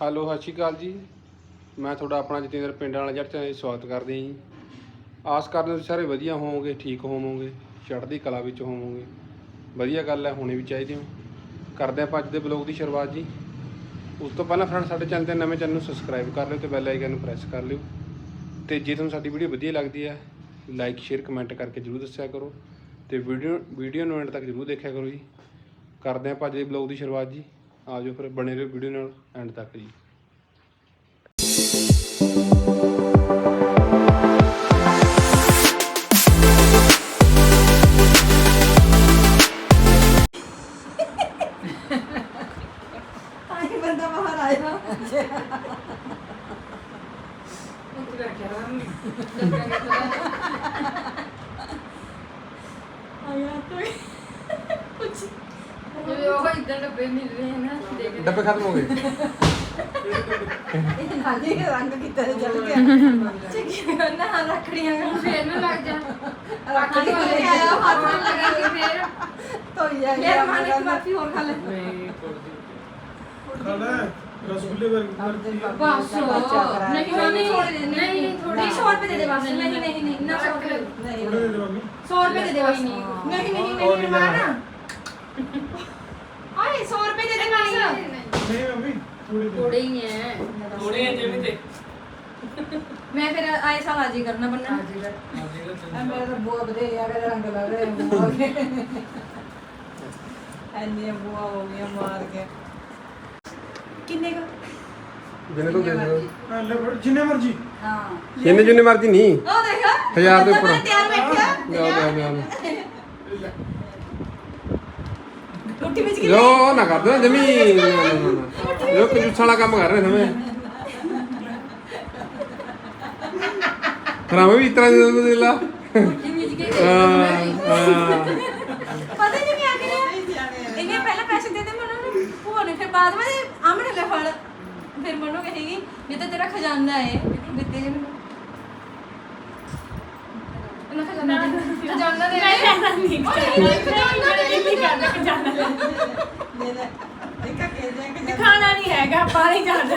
Hello, ਸਤਿ ਸ਼੍ਰੀ ਅਕਾਲ ਜੀ। ਮੈਂ ਤੁਹਾਡਾ ਆਪਣਾ ਜਤਿੰਦਰ ਪਿੰਡ ਵਾਲਾ ਜੱਟ ਚੈਨਲ ਸਵਾਗਤ ਕਰਦੇ ਹਾਂ ਜੀ। ਆਸ ਕਰਦੇ ਹਾਂ ਤੁਸੀਂ ਸਾਰੇ ਵਧੀਆ ਹੋਵੋਗੇ, ਠੀਕ ਹੋਵੋਗੇ, ਚੜ੍ਹਦੀ ਕਲਾ ਵਿੱਚ ਹੋਵੋਗੇ। ਵਧੀਆ ਗੱਲ ਹੈ, ਹੋਣੀ ਵੀ ਚਾਹੀਦੀ ਹੋ। ਕਰਦੇ ਆਪਾਂ ਅੱਜ ਦੇ ਬਲੌਗ ਦੀ ਸ਼ੁਰੂਆਤ ਜੀ। ਉਸ ਤੋਂ ਪਹਿਲਾਂ ਫਰੈਂਡ ਸਾਡੇ ਚੈਨਲ ਤੇ ਨਵੇਂ ਚੈਨਲ ਨੂੰ ਸਬਸਕ੍ਰਾਈਬ ਕਰ ਲਿਓ ਤੇ ਬੈਲ ਆਈਕਨ ਨੂੰ ਪ੍ਰੈਸ ਕਰ ਲਿਓ। ਤੇ ਜੇ ਤੁਹਾਨੂੰ ਸਾਡੀ ਵੀਡੀਓ ਵਧੀਆ ਲੱਗਦੀ ਹੈ ਲਾਈਕ ਸ਼ੇਅਰ ਕਮੈਂਟ ਕਰਕੇ ਜਰੂਰ ਦੱਸਿਆ ਕਰੋ। ਤੇ ਵੀਡੀਓ ਵੀਡੀਓ ਨੂੰ ਐਂਡ ਤੱਕ ਜਰੂਰ ਦੇਖਿਆ ਕਰੋ ਜੀ। ਕਰਦੇ ਆਪਾਂ ਅੱਜ ਦੇ ਬਲੌਗ ਦੀ ਸ਼ੁਰੂਆਤ ਜੀ। ਆ ਜਾਓ ਫਿਰ ਬਣੇ ਰਹੋ ਵੀਡੀਓ ਨਾਲ ਐਂਡ ਤੱਕ ਜੀ। ਹਨ ਦੇਖ ਡੱਬੇ ਖਤਮ ਹੋ ਗਏ। ਇਹ ਨਾਲੀ ਦੇ ਰੰਗ ਕੀਤਾ ਜਲ ਗਿਆ ਚੱਕੀ ਨਾ ਰੱਖੜੀਆਂ ਨੂੰ। ਫੇਰ ਨਾ ਲੱਗ ਜਾ। ਰੱਖੜੀ ਆਇਆ ਹੱਥ ਹੱਥ ਲਗਾ ਕੇ ਫੇਰ। ਧੋਈ ਜਾ ਲੈ ਰਮਾਨ ਇੱਕ ਹੋਰ ਖਾ ਲੈ। ਖਾਣਾ ਹੈ ਰਸਗੁੱਲੇ ਵਰਗੀ ਬਸ ਨਹੀਂ ਨਹੀਂ ਥੋੜੀ ਨਹੀਂ ਨਹੀਂ ਥੋੜੀ 100 ਰੁਪਏ ਦੇ ਦੇ ਬਸ। ਨਹੀਂ ਨਹੀਂ ਨਹੀਂ ਨਾ 100 ਰੁਪਏ ਨਹੀਂ ਥੋੜੇ ਦੇ ਦੇਵਾਂਗੇ। 100 ਰੁਪਏ ਦੇ ਦੇ ਬਸ। ਨਹੀਂ ਨਹੀਂ ਨਹੀਂ ਨਹੀਂ ਰਮਾਨ ਆਏ 100 ਰੁਪਏ ਦੇ ਦੇ ਬਸ ਨਹੀਂ ਮੰਮੀ ਥੋੜੇ ਹੀ ਹੈ ਥੋੜੇ ਜਿਹੇ ਵੀ ਤੇ ਮੈਂ ਫਿਰ ਆਏ ਸਾਲ ਆਜੀ ਕਰਨਾ ਬੰਨਾ ਆ ਮੇਰੇ ਤਾਂ ਬੁਆ ਬਦੇ ਆ ਕੇ ਰੰਗ ਲੱਗ ਰਹੇ ਬੁਆ ਕੇ ਐਨੇ ਬੁਆ ਹੋ ਗਿਆ ਮਾਰ ਕੇ। ਕਿੰਨੇ ਦਾ ਜਿੰਨੇ ਤੋਂ ਦੇ ਜਿੰਨੇ ਮਰਜ਼ੀ। ਹਾਂ ਜਿੰਨੇ ਜਿੰਨੇ ਮਰਜ਼ੀ ਨਹੀਂ। ਉਹ ਦੇਖ। ਹਜ਼ਾਰ ਦੇ ਉੱਪਰ। ਤਿਆਰ ਬੈਠਿਆ ਲਿਆਓ ਲਿਆਓ ਲਿਆਓ ਰੋਟੀ ਵਿੱਚ ਕੀ ਜੋ ਨਾ ਕਰ ਦੋ ਜਮੀ ਜੋ ਕੰਜੂਸ ਵਾਲਾ ਕੰਮ ਕਰ ਰਹੇ ਨਵੇਂ ਖਰਾਮੇ ਵੀ ਇਤਰਾ ਦੇ ਦੇ ਲਾ। ਮਿਲ ਕੇ ਹਾਂ ਹਾਂ। ਪਤਾ ਨਹੀਂ ਕੀ ਆ ਗਿਆ ਇਹਨੇ ਪਹਿਲਾਂ ਪੈਸੇ ਦੇ ਦੇ ਮੈਨੂੰ ਨੂੰ ਭੂਆ ਨੇ ਫਿਰ ਬਾਅਦ ਵਿੱਚ ਆਮਣੇ ਲੈ ਫੜ। ਫਿਰ ਮਨੋ ਕਹੇਗੀ ਇਹ ਤਾਂ ਤੇਰਾ ਖਜ਼ਾਨਾ ਹੈ ਦਿੱਤੇ ਜੇ ਮੈਨੂੰ। ਇਹਨਾਂ ਖਜ਼ਾਨਾ ਦੇ ਖਜ਼ਾਨਾ ਦੇ ਨਹੀਂ ਲੈਣਾ ਨਹੀਂ ਖਜ਼ਾਨਾ ਦੇ ਨਹੀਂ ਕਰਦਾ ਖਜ਼ਾਨਾ ਦੇ ਦੇ ਇੱਕ ਕੇ ਦੇ ਕੇ ਖਾਣਾ ਹੀ। ਜਾਂਦਾ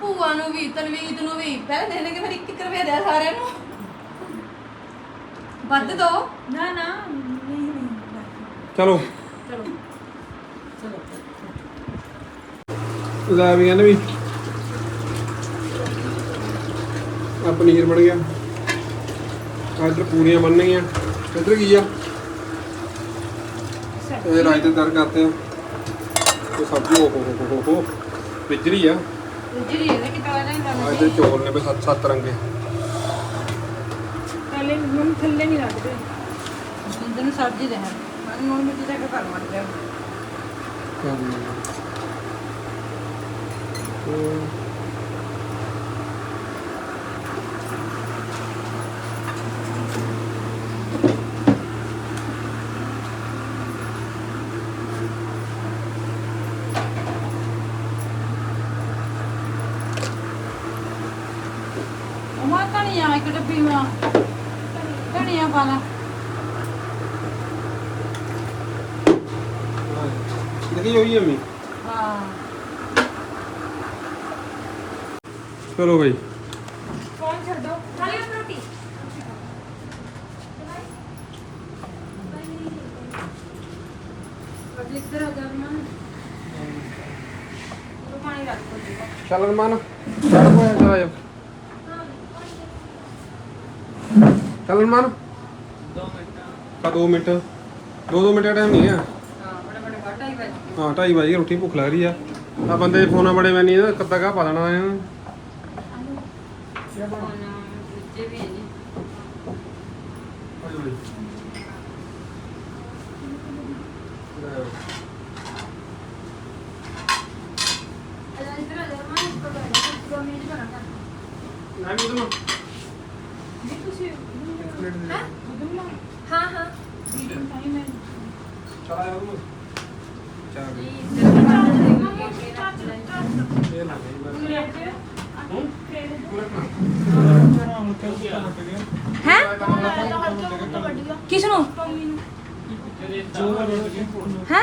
ਭੂਆ ਨੂੰ ਵੀ ਤਨਵੀਤ ਨੂੰ ਵੀ ਪਹਿਲਾਂ ਦੇ ਦੇਣਗੇ ਫਿਰ 1 ਰੁਪਏ ਦੇ ਸਾਰਿਆਂ ਨੂੰ। ਵੱਧ ਦੋ। ਨਾ ਨਾ ਨਹੀਂ ਨਹੀਂ ਚਲੋ। ਚਲੋ। ਲੈ ਵੀ ਕਹਿੰਦੇ ਵੀ। ਆ ਪਨੀਰ ਬਣ ਗਿਆ। ਆ ਇੱਧਰ ਪੂਰੀਆਂ ਬਣ ਗਈਆਂ ਇੱਧਰ ਕੀ ਆ? ਇਹ ਰਾਇਤੇ ਤਿਆਰ ਕਰਤੇ ਆ। ਤੇ ਸਬਜ਼ੀ ਓਹ ਹੋ ਹੋ ਹੋ ਹੋ ਵਿਜਰੀ ਆ। ਜਿਹੜੀ ਇਹਨੇ ਕਿਤਾ ਲੈਣਾ ਆ ਇੱਧਰ ਚੌਲ ਨੇ ਵੀ ਸੱਤ ਸੱਤ ਰੰਗੇ। ਥੱਲੇ ਮੈਨੂੰ ਥੱਲੇ ਨਹੀਂ ਲੱਗਦੇ ਨੂੰ ਸਬਜ਼ੀ ਦੇ ਹਨ ਮਨ ਨੂੰ ਮਿੱਟੀ ਦਾ ਘਰ ਮਰ ਗਿਆ। ਉਮਾ ਧਨੀਆ ਇੱਕ ਡੱਬੀ ਮਾ ਧਨੀਆ ਪਾ ਲਾ। ਦੇਖੀ ਹੋਈ ਅੰਮੀ ਹਾਂ। ਚਲੋ ਬਈ। ਫੋਨ ਛੱਡੋ। ਖਾਲੀ ਰੋਟੀ। ਅੱਜ ਇੱਧਰ ਆ ਜਾ ਮੈਂ ਪਾਣੀ ਰੱਖ ਦੋ ਚੱਲ ਰਮਾਨ ਚੱਲ ਚਲਾ ਜਾ ਚੱਲ ਰਮਾਨ 2 ਮਿੰਟ। ਕਾ 2 ਮਿੰਟ 2-2 ਮਿੰਟ ਦਾ ਟਾਈਮ ਨਹੀਂ ਆ ਹਾਂ ਬੜੇ ਬੜੇ ਹੀ ਵੱਜ ਹਾਂ 2:30 ਵਜੇ ਰੋਟੀ ਭੁੱਖ ਲੱਗ ਰਹੀ ਆ। ਆ ਬੰਦੇ ਦੇ ਫੋਨਾਂ ਬੜੇ ਮੈਨੀ ਨਾ ਕੱਦਾ ਕਾ ਪਾ ਦੇਣਾ ਇਹਨਾਂ। ਨੇ ਫੋਨ ਵਿੱਚੇ ਵੀ ਹੈ ਜੀ। ਅਜਾ ਇੱਧਰ ਆ ਜਾ ਮੈਂ ਇਸ ਕੋਲ ਬੈਠਾ ਦੋ ਮਿੰਟ ਬਣਾ ਨਾ ਵੀ ਉਦੋਂ ਜੀ ਤੁਸੀਂ ਹਾਂ ਹਾਂ ਹਾਂ ਚਲਾ ਜਾ ਉਹਨੂੰ। ਚਾਹ ਇਹ ਨਾ ਗਈ ਹੂੰ? ਹੈ? ਕਿਸ ਨੂੰ। ਹੈ?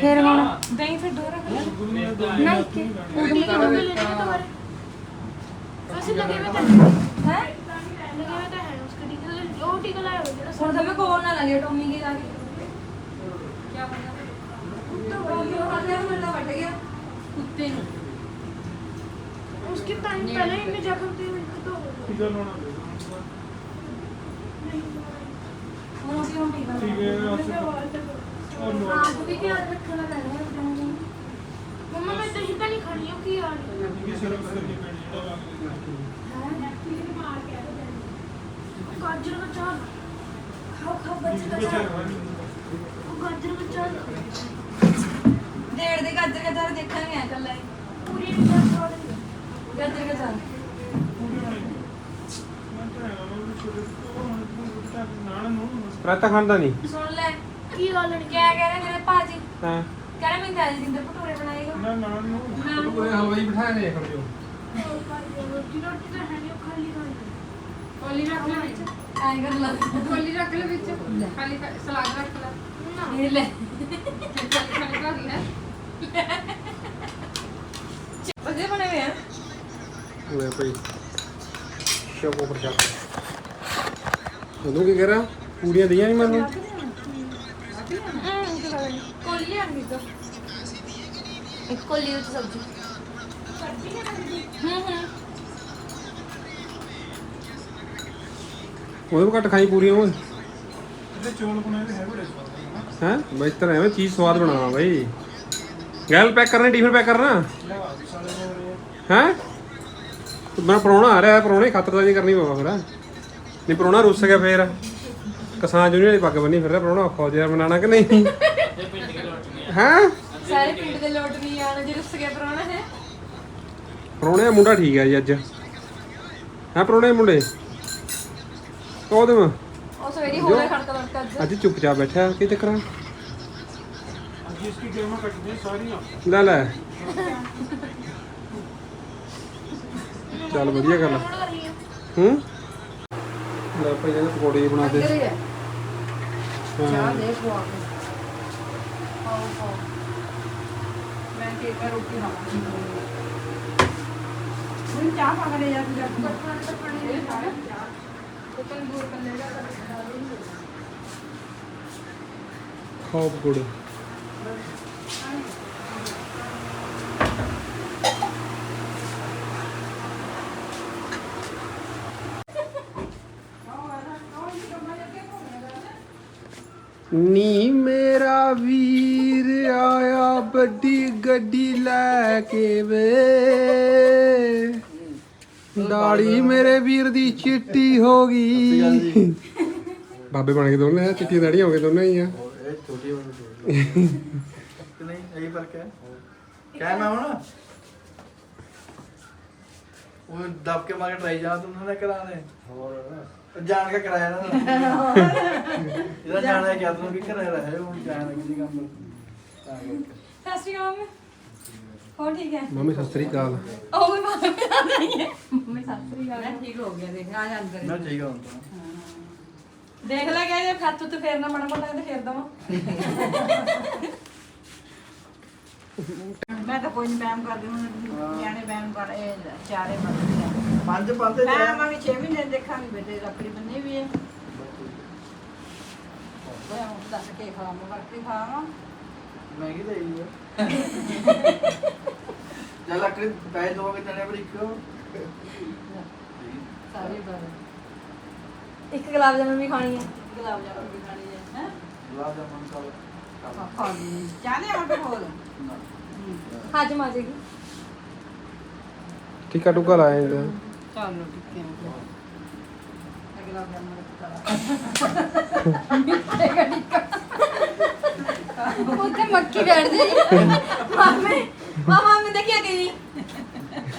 ਫਿਰ ਹੁਣ? ਦਹੀਂ ਫਿਰ ਦੋ ਰੱਖ ਲੈ। ਨਹੀਂ ਕਿ ਉਦਲੀ ਕਿਦੋਂ ਹੈ? ਹੁਣ ਤਾਂ ਮੈਂ ਕੋਲ ਨਾ ਲੱਗੇ ਟੋਮੀ ਕੇ ਲਾ ਕੇ ਕੀ ਪਤਾ ਟੋਮੀ ਉਹ ਹੱਥ ਨਾਲ ਮੇਰਾ ਵੱਟ ਗਿਆ ਕੁੱਤੇ ਨੂੰ उसके टाइम पहले ही मैं जाकर थे मैं तो ਟੀਕਾ ਲਾਉਣਾ ਪਏਗਾ ਹੁਣ ਅਸੀਂ ਹੁਣ ਠੀਕ ਠੀਕ ਹੈ ਅਸੀਂ और लो हाँ तो क्या रखना रहना है मम्मा मैं दही तो नहीं खानी हूँ कि यार ये सिर्फ करके पेट ਗਾਜਰ ਰਾਤਾ ਖਾਂਦਾ ਨਹੀਂ। ਸੁਣ ਲੈ। ਕੀ ਗੱਲ ਨੇ ਕਿਆ ਕਹਿ ਰਹੇ ਮੇਰੇ ਭਾਜੀ? ਹਾਂ। ਕਹਿ ਰਹੇ ਮੈਂ ਦਾਲ ਜਿੰਦੇ ਭਟੂਰੇ ਬਣਾਏਗਾ ਨਾ। ਨਾ ਨਾ ਉਹ ਹਵਾਈ ਬਿਠਾਇਆ ਨੇ ਖੜਿਓ ਰੋਟੀ ਰੋਟੀ ਤਾਂ ਹੈ ਨਹੀਂ ਉਹ ਖਾਲੀ ਖਾਂਦੇ ਕੋਲੀ ਰੱਖ ਲੈ ਵਿੱਚ। ਐਂ ਕਰ ਲਾ। ਕੋਲੀ ਰੱਖ ਲੈ ਵਿੱਚ। ਖਾਲੀ ਸਲਾਦ ਰੱਖ ਲੈ। ਇਹ ਲੈ। ਖਾਲੀ ਕਰ ਲੈ ਵਧੀਆ ਬਣੇ ਹੋਏ ਆ। ਲੈ ਭਾਈ। ਸ਼ੋਕੋ ਪਰ ਚੱਕ ਉਹਨੂੰ ਕੀ ਕਰਾਂ? ਪੂੜੀਆਂ ਦੀਆਂ ਨਹੀਂ ਮੈਨੂੰ? ਕੋਲੀ ਲਿਆ ਨਹੀਂ ਤਾਂ। ਇੱਕ ਕੋਲੀ ਵਿੱਚ ਸਬਜ਼ੀ। ਉਹਦੇ ਤੋਂ ਘੱਟ ਖਾਈ ਪੂਰੀਆਂ ਓਏ। ਇਹਦੇ ਚੋਲ ਬਣਾਏ ਤੇ ਹੈ ਬੜੇ ਸਵਾਦ ਹੈ? ਬਈ ਤਰ ਐਵੇਂ ਚੀਜ਼ ਸਵਾਦ ਬਣਾਵਾ ਬਈ। ਗੈਲ ਪੈਕ ਕਰਨੇ ਟਿਫਨ ਪੈਕ ਕਰਨਾ? ਹੈ? ਮੈਂ ਪਰੋਣਾ ਆ ਰਿਹਾ ਪਰੋਣੇ ਖਾਤਰਦਾਰੀ ਕਰਨੀ ਪਵਾ ਫਿਰ। ਨਹੀਂ ਪਰੋਣਾ ਰੁੱਸ ਗਿਆ ਫੇਰ। ਕਿਸਾਨ ਜੂਨੀਅਰ ਦੀ ਪੱਗ ਬੰਨੀ ਫਿਰਦਾ ਪਰੋਣਾ ਔਖਾ ਹੋ ਜਿਆ ਬਣਾਣਾ ਕਿ ਨਹੀਂ? ਹੈ? ਸਾਰੇ ਪਿੰਡ ਦੇ ਲੋਟ ਨਹੀਂ ਆਣ ਜੇ ਰੁੱਸ ਗਿਆ ਪਰਾਉਣਾ ਹੈ? ਪਰੋਣੇ ਦਾ ਮੁੰਡਾ ਠੀਕ ਹੈ ਜੀ ਅੱਜ। ਹੈ ਪਰੋਣੇ ਮੁੰਡੇ? ਉਹਦੇ ਮਾ ਉਹ ਸਵੇਰੀ ਹੋ ਗਿਆ ਖੜਕਾ ਲੜਕਾ ਅੱਜ। ਅੱਜ ਚੁੱਪਚਾਪ ਬੈਠਾ ਕੀ ਚੱਕਰਾਂ ਅੱਜ ਇਸ ਕੀ ਗੇਮਾਂ ਕੱਟਦੇ ਸਾਰੀਆਂ? ਲੈ ਲੈ। ਚੱਲ ਵਧੀਆ ਗੱਲ। ਹੂੰ? ਲੈ ਭਾਈ ਇਹਦੇ ਪਕੌੜੇ ਬਣਾ ਦੇ। ਚਾਹ ਦੇ ਖਵਾ ਕੇ। ਮੈਂ ਕੇ ਕਰ ਰੋਟੀ ਖਾਵਾਂਗੀ ਹੁਣ ਚਾਹ ਪਾ ਕੇ ਜਾ ਤੂੰ ਜਾ ਕੇ। ਪਾਣੀ ਚਾਹ ਉਹ ਤੰਦੂਰ ਕੱਲੇ ਦਾ ਖਾਓ ਨੀ ਮੇਰਾ ਵੀਰ ਆਇਆ ਵੱਡੀ ਗੱਡੀ ਲੈ ਕੇ ਵੇ। ਦਾੜੀ ਮੇਰੇ ਵੀਰ ਦੀ ਚਿੱਟੀ ਹੋ ਗਈ। ਬਾਬੇ ਬਣ ਕੇ ਦੋਨੇ ਆ ਚਿੱਟੀ ਦਾੜੀਆਂ ਹੋ ਗਏ ਦੋਨੇ ਹੀ ਆ। ਇਹ ਛੋਟੀ ਹੋਣੀ ਨਹੀਂ ਇਹੀ ਫ਼ਰਕ ਹੈ ਕਹਿ ਮੈਂ ਹੁਣ ਉਹ ਦਬ ਕੇ ਮਾਰ ਟਰਾਈ ਜਾ ਤੁਮ ਨਾ ਕਰਾਣੇ ਹੋਰ ਜਾਣ ਕੇ ਕਰਾਇਆ ਨਾ। ਇਹਦਾ ਜਾਣਾ ਹੈ ਕਿ ਤੁਮ ਵੀ ਕਰਾ ਰਹੇ ਹੁਣ? ਜਾਣ ਲੱਗੀ ਕੰਮ ਤਾਂ। ਸਤਿ ਸ਼੍ਰੀ ਅਕਾਲ। ਹੋਰ ਠੀਕ ਹੈ? ਮੰਮੀ ਸਤਿ ਸ੍ਰੀ ਅਕਾਲ। ਉਹ ਵੀ ਬਾਹਰ ਨਹੀਂ ਹੈ। ਮੰਮੀ ਸਤਿ ਸ਼੍ਰੀ ਅਕਾਲ। ਠੀਕ ਹੋ ਗਿਆ ਦੇਖ ਆ ਜਾ ਅੰਦਰ। ਮੈਂ ਠੀਕ ਹਾਂ। ਹੁਣ ਤਾਂ ਦੇਖ ਲੈ ਕਹਿੰਦੇ ਖੱਤ ਤੇ ਫੇਰਨਾ ਮੜਾ ਮੜਾ ਤੇ ਫੇਰ ਦਵਾਂ। ਮੈਂ ਤਾਂ ਕੋਈ ਨਹੀਂ ਬੈਮ ਕਰਦੀ ਹੁਣ ਨਿਆਣੇ ਬੈਮ ਕਰ ਇਹ ਚਾਰੇ ਬੰਦੇ ਪੰਜ ਪੰਜ ਮੈਂ ਆਵਾਂਗੀ 6 ਮਹੀਨੇ ਦੇਖਾਂਗੇ ਬੇਟੇ ਰੱਖੜੀ ਬੰਨੀ ਵੀ ਹੈ। ਮੈਂ ਹੁਣ ਦੱਸ ਕੇ ਖਾਵਾਂ ਰੱਖੜੀ ਖਾਵਾਂ। ਮਹਿੰਗੀ ਤਾਂ ਹੀ ਦੋਗੇ ਤਨੇ ਪਰ ਇੱਕ। ਸਾਰੇ ਬਾਰੇ ਇੱਕ ਗੁਲਾਬ ਜਾਮੁਨ ਵੀ ਖਾਣੀ ਹੈ। ਗੁਲਾਬ ਜਾਮੁਨ ਵੀ ਖਾਣੀ ਹੈ ਹੈ? ਗੁਲਾਬ ਜਾਮਨ ਕਾਲ ਖਾ ਲਈ। ਚਾਹਨੇ ਆ ਕੇ ਹੋਰ। ਹਜਮ ਆ ਜਾਏਗੀ। ਟਿੱਕਾ ਟੁੱਕਾ ਲਾਇਆ ਜਾਂਦਾ ਚਲੋ ਟਿੱਕੇ ਹੋ ਗੁਲਾਬ ਜਾਮੁਨ ਦਾ ਉੱਥੇ ਮੱਖੀ ਬੈਠ ਜਾਏਗੀ ਮਾਮੇ ਮਾਮਾ ਮੈਂ ਦੇਖਿਆ ਗਈ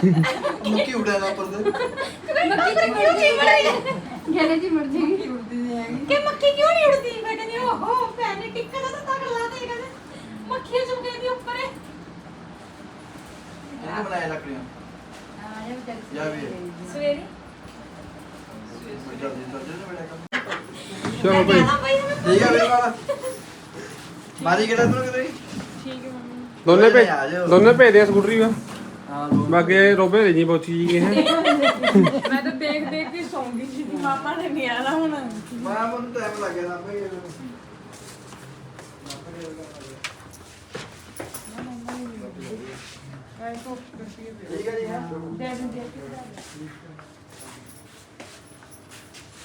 ਮੁੱਕੀ ਉੜਿਆ ਨਾ ਉੱਪਰ ਤੇ। ਮੱਖੀ ਤੇ ਮੁੜਦੀ ਬੜੀ ਗੇਲੇ ਜੀ ਮੁੜ ਜਾਏਗੀ ਉੜਦੀ ਨਹੀਂ ਹੈਗੀ। ਕਿ ਮੱਖੀ ਕਿਉਂ ਨਹੀਂ ਉੜਦੀ ਮੈਂ ਕਹਿੰਦੀ ਓਹੋ ਭੈਣ ਨੇ ਟਿੱਕਾ ਦਾ ਤਾਂ ਤੱਕ ਲਾ ਦੇ ਕਹਿੰਦੇ। ਮੱਖੀਆਂ ਚੁੱਕ ਗਈ ਦੀ ਉੱਪਰ। ਹੈ ਇਹਨੇ ਬਣਾਇਆ ਲੱਕੜੀਆਂ। ਹਾਂ ਇਹ ਵੀ ਜਾ ਵੀ। ਸਵੇਰੇ। ਜਲਦੀ ਜਲਦੀ ਨੇ ਬੜਾ ਕੰਮ ਚਲੋ ਭਾਈ। ਠੀਕ ਹੈ ਵੀਰ ਵਾਲਾ ਮਾਰੀ ਕਿਹੜਾ ਤੂੰ ਕਿਤੇ? ਠੀਕ ਹੈ ਮੰਮੀ। ਦੋਨੇ ਭੇਜ ਆ ਜਾਓ। ਦੋਨੇ ਭੇਜਦੇ ਆ ਸਕੂਟਰੀ ਵਾ ਹਾਂ ਬਾਕੀ ਰੋਬੇ ਦੇ ਜੀ ਬੋਚੀ ਜੀ ਕੇ ਹੈ ਮੈਂ ਤਾਂ ਦੇਖ ਦੇਖ ਕੇ ਸੌਂਗੀ ਸੀ ਮਾਮਾ ਨੇ ਨਹੀਂ ਆਣਾ ਹੁਣ। ਮੈਂ ਮੈਨੂੰ ਟਾਈਮ ਲੱਗ ਗਿਆ ਨਾ ਭਾਈ ਠੀਕ ਹੈ ਜੀ ਹਾਂ।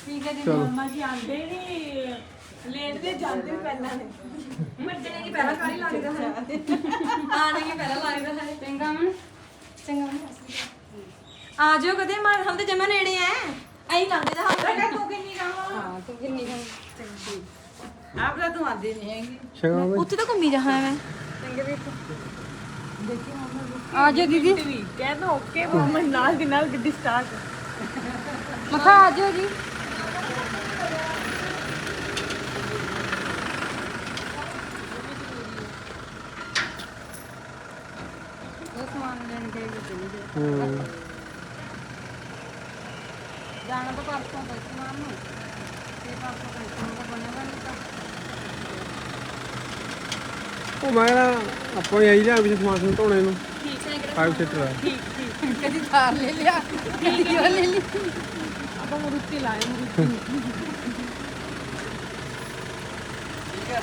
ਠੀਕ ਹੈ ਜੀ। ਮਾਮਾ ਜੀ ਆਂਦੇ ਨਹੀਂ ਲੇਟ ਦੇ ਜਾਂਦੇ ਪਹਿਲਾਂ ਨੇ। ਵੱਜਣੇ ਕੀ ਪਹਿਲਾਂ ਕਾਲੀ ਲੱਗਦਾ ਹੈ। ਆਣੇ ਕੀ ਪਹਿਲਾਂ ਲੱਗਦਾ ਹੈ ਚੰਗਾ ਮਨ ਚੰਗਾ ਮਨ ਆ ਜਾਓ ਕਦੇ ਮਾਰ ਹਮ ਤੇ ਜਮਾ ਨੇੜੇ ਐ। ਐਂ ਲੱਗਦੇ ਦਾ ਹਮ ਤੂੰ। ਕਿੰਨੀ ਗਾਵਾਂ? ਹਾਂ ਤੂੰ ਕਿੰਨੀ ਗਈ ਆਪ ਤਾਂ ਤੂੰ ਆਂਦੀ ਨਹੀਂ ਹੈਗੀ। ਚੰਗਾ ਉੱਥੇ ਤਾਂ ਘੁੰਮੀ ਜਾ ਮੈਂ। ਆ ਜਾਓ ਦੀਦੀ। ਵੀ। ਕਹਿੰਦਾ ਓਕੇ ਮਾਮਾ ਨਾਲ ਦੀ ਨਾਲ ਗੱਡੀ ਸਟਾਰਟ ਮਖਾ ਆ ਜਾਓ ਜੀ ਉਹ ਸਮਾਨ ਲੈਣ ਗਏ ਵੀ ਚਲੀ ਗਏ ਉਹ ਮੈਂ ਨਾ ਆਪਾਂ ਆਈ ਲਿਆ ਵੀ ਸਮਾਨ ਸਮੂਨ ਧੋਣੇ ਨੂੰ। ਠੀਕ ਹੈ ਕਿਹੜਾ ਠੀਕ ਠੀਕ। ਕਦੀ ਥਾਰ ਲੈ ਲਿਆ ਕਦੀ ਉਹ ਲੈ ਲਈ ਆਪਾਂ ਮੁਰੁੱਤੀ ਲਾਏ ਮੁਰੁੱਤੀ। ਠੀਕ ਹੈ।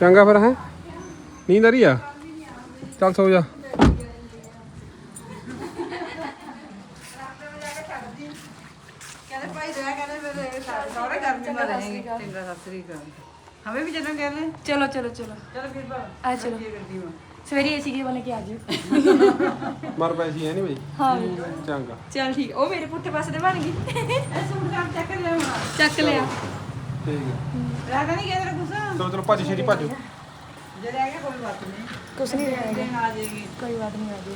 ਚੰਗਾ ਫਿਰ ਹੈ ਨੀਂਦ ਆ ਰਹੀ ਆ ਚੱਲ ਸੋ ਜਾ कहते भाई रहा कहते मेरे सारे घर में रहेंगे चंगा सत श्री अकाल हमें भी चलो कहने चलो चलो चलो चलो फिर बाबा आ चलो ये गड्डी में ਸਵੇਰੇ ਏਸੀ ਕੇ ਬਣੇ ਕੇ ਆ ਜਾਓ ਮਰ ਪੈ ਸੀ ਹੈ ਨਹੀਂ ਬਈ ਹਾਂ ਚੰਗਾ ਚਲ ਠੀਕ ਉਹ ਮੇਰੇ ਪੁੱਠੇ ਪਾਸੇ ਤੇ ਬਣ ਗਈ सूट का चेक कर ले वहां ਚੱਕ ਲਿਆ ਠੀਕ ਹੈ रहता नहीं कहते कुछ ਚਲੋ ਚਲੋ ਭੱਜ ਛੇਤੀ ਭੱਜੋ जे रहेगा कोई बात नहीं ਕੁਛ ਨਹੀਂ ਰਹਿਣਾ दिन आ जाएगी ਕੋਈ ਬਾਤ ਨਹੀਂ ਆ ਜੀ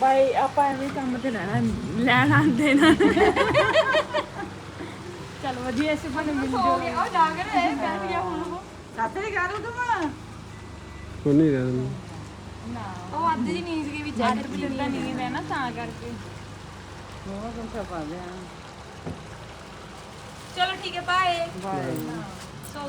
ਬਾਈ ਆਪਾਂ ਐਵੇਂ ਹੀ ਕੰਮ ਤੇ ਰਹਿਣਾ ਲੈਣ ਆਂਦੇ ਨਾ ਚਲ ਵਧੀਆ ਇਸੇ ਬਣੇ ਮਿਲ ਹੋ ਗਿਆ ਉਹ ਜਾ ਕੇ ਰਹੇ ਬੈਠ ਗਿਆ ਹੁਣ ਉਹ सत श्री अकाल तुम ਕੋਈ ਨਹੀਂ ਰਹਿ ਦਿੰਦਾ ਉਹ ਅੱਧ ਜੀ ਨੀਂਦ ਕੇ ਵਿੱਚ ਜੈਕਟ ਵੀ ਦਿੰਦਾ ਨਹੀਂ ਹੈ ਨਾ ਤਾਂ ਕਰਕੇ वो तुम सब आ गया ਚਲੋ ਠੀਕ ਹੈ ਬਾਏ बाय ਸੋ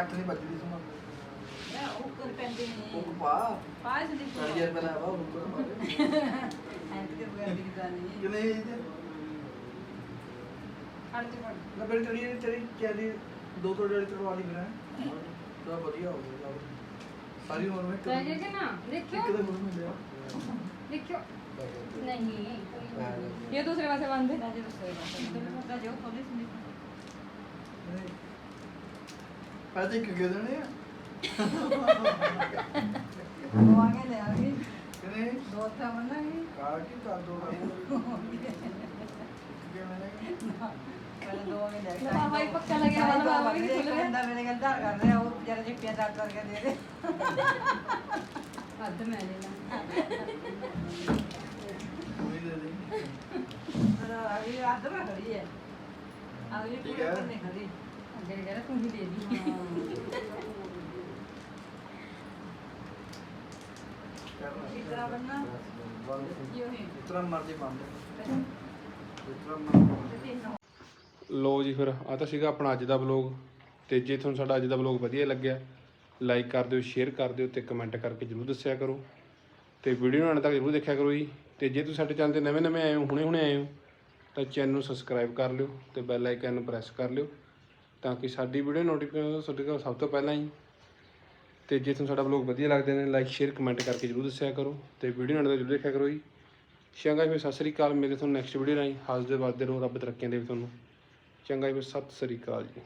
ਕੱਟ ਨਹੀਂ ਬੱਜਦੀ ਸੁਣਾ ऊपर पेंटिंग नहीं ਉਹ ਪਾ पाँच दिन ਚਾਰ ਰੁਪਏ ਲਾ ਵਾ ਉੱਪਰ ਮਾਰੇ हैंड के बगैर दिखता नहीं है ਕਿੰਨੇ ਇਹ ਤੇ हट जा ਨਾ ਬੜੀ ਤੜੀ ਤੇਰੀ ਚੈਰੀ ਦੋ ਤੋਂ ਡੇਢ ਕਰਵਾ ਲਈ ਮੇਰਾ ਤਾਂ ਵਧੀਆ ਹੋ ਗਿਆ ਸਾਰੀ ਉਮਰ ਵਿੱਚ ਪੈ ਕਿ ਨਾ ਦੇਖਿਓ ਕਿਤੇ ਮੁੜ ਮਿਲ ਗਿਆ देखियो नहीं ये दूसरे पासे बंद है जो पुलिस ने ਪੈਸੇ ਕਿ Hadi gözünü ya. ਦਵਾਈਆਂ ਲੈ ਆਵੀ ਕਹਿੰਦੇ ਦੋ ਥਾਂ ਬਣਾਈ ਕਾ ਕੀ ਕਰ ਦੋ ਪਹਿਲਾਂ ਦੋ ਵੀ ਲੈ ਕੇ ਲਵਾ ਭਾਈ ਪੱਕਾ ਲੱਗਿਆ ਵਾ ਲਵਾ ਵੀ ਖੁੱਲ ਰਿਹਾ ਕਹਿੰਦਾ ਮੇਰੇ ਗੱਲ ਧਾਰ ਕਰ ਰਿਹਾ ਉਹ ਜਰਾ ਜਿੱਪੀਆਂ ਧਾਰ ਕਰਕੇ ਦੇ ਦੇ ਅੱਧ ਮੈਂ ਲੈ ਲਾਂ ਅਰੇ ਅਗਲੀ ਅੱਧ ਮੈਂ ਖੜੀ ਹੈ ਅਗਲੀ ਪੂਰੀ ਨਹੀਂ ਖੜੀ ਲੋ ਜੀ ਫਿਰ ਆ ਤਾਂ ਸੀਗਾ ਆਪਣਾ ਅੱਜ ਦਾ ਵਲੌਗ ਤੇ ਜੇ ਤੁਹਾਨੂੰ ਸਾਡਾ ਅੱਜ ਦਾ ਵਲੌਗ ਵਧੀਆ ਲੱਗਿਆ ਲਾਈਕ ਕਰ ਦਿਓ ਸ਼ੇਅਰ ਕਰ ਦਿਓ ਤੇ ਕਮੈਂਟ ਕਰਕੇ ਜਰੂਰ ਦੱਸਿਆ ਕਰੋ। ਤੇ ਵੀਡੀਓ ਨੂੰ ਅੰਤ ਤੱਕ ਜਰੂਰ ਦੇਖਿਆ ਕਰੋ ਜੀ। ਤੇ ਜੇ ਤੁਸੀਂ ਸਾਡੇ ਚੈਨਲ ਤੇ ਨਵੇਂ ਨਵੇਂ ਆਏ ਹੋ ਹੁਣੇ ਹੁਣੇ ਆਏ ਹੋ ਤਾਂ ਚੈਨਲ ਨੂੰ ਸਬਸਕ੍ਰਾਈਬ ਕਰ ਲਿਓ ਤੇ ਬੈਲ ਆਈਕਨ ਨੂੰ ਪ੍ਰੈਸ ਕਰ ਲਿਓ। ਤਾਂ ਕਿ ਸਾਡੀ ਵੀਡੀਓ ਨੋਟੀਫਿਕੇਸ਼ਨ ਤੁਹਾਡੇ ਕੋਲ ਸਭ ਤੋਂ ਪਹਿਲਾਂ ਹੀ। ਤੇ ਜੇ ਤੁਹਾਨੂੰ ਸਾਡਾ ਵਲੌਗ ਵਧੀਆ ਲੱਗਦੇ ਨੇ ਲਾਈਕ ਸ਼ੇਅਰ ਕਮੈਂਟ ਕਰਕੇ ਜਰੂਰ ਦੱਸਿਆ ਕਰੋ। ਤੇ ਵੀਡੀਓ ਨਾਲ ਜਰੂਰ ਦੇਖਿਆ ਕਰੋ ਜੀ। ਚੰਗਾ ਜੀ, ਫਿਰ ਸਤਿ ਸ੍ਰੀ ਅਕਾਲ। ਮਿਲਦੇ ਤੁਹਾਨੂੰ ਨੈਕਸਟ ਵੀਡੀਓ ਰਾਹੀਂ। ਹੱਸਦੇ ਵੱਸਦੇ ਰਹੋ ਰੱਬ ਤਰੱਕੀਆਂ ਦੇਵੇ ਤੁਹਾਨੂੰ। ਚੰਗਾ ਜੀ, ਫਿਰ ਸਤਿ ਸ੍ਰੀ ਅਕਾਲ ਜੀ।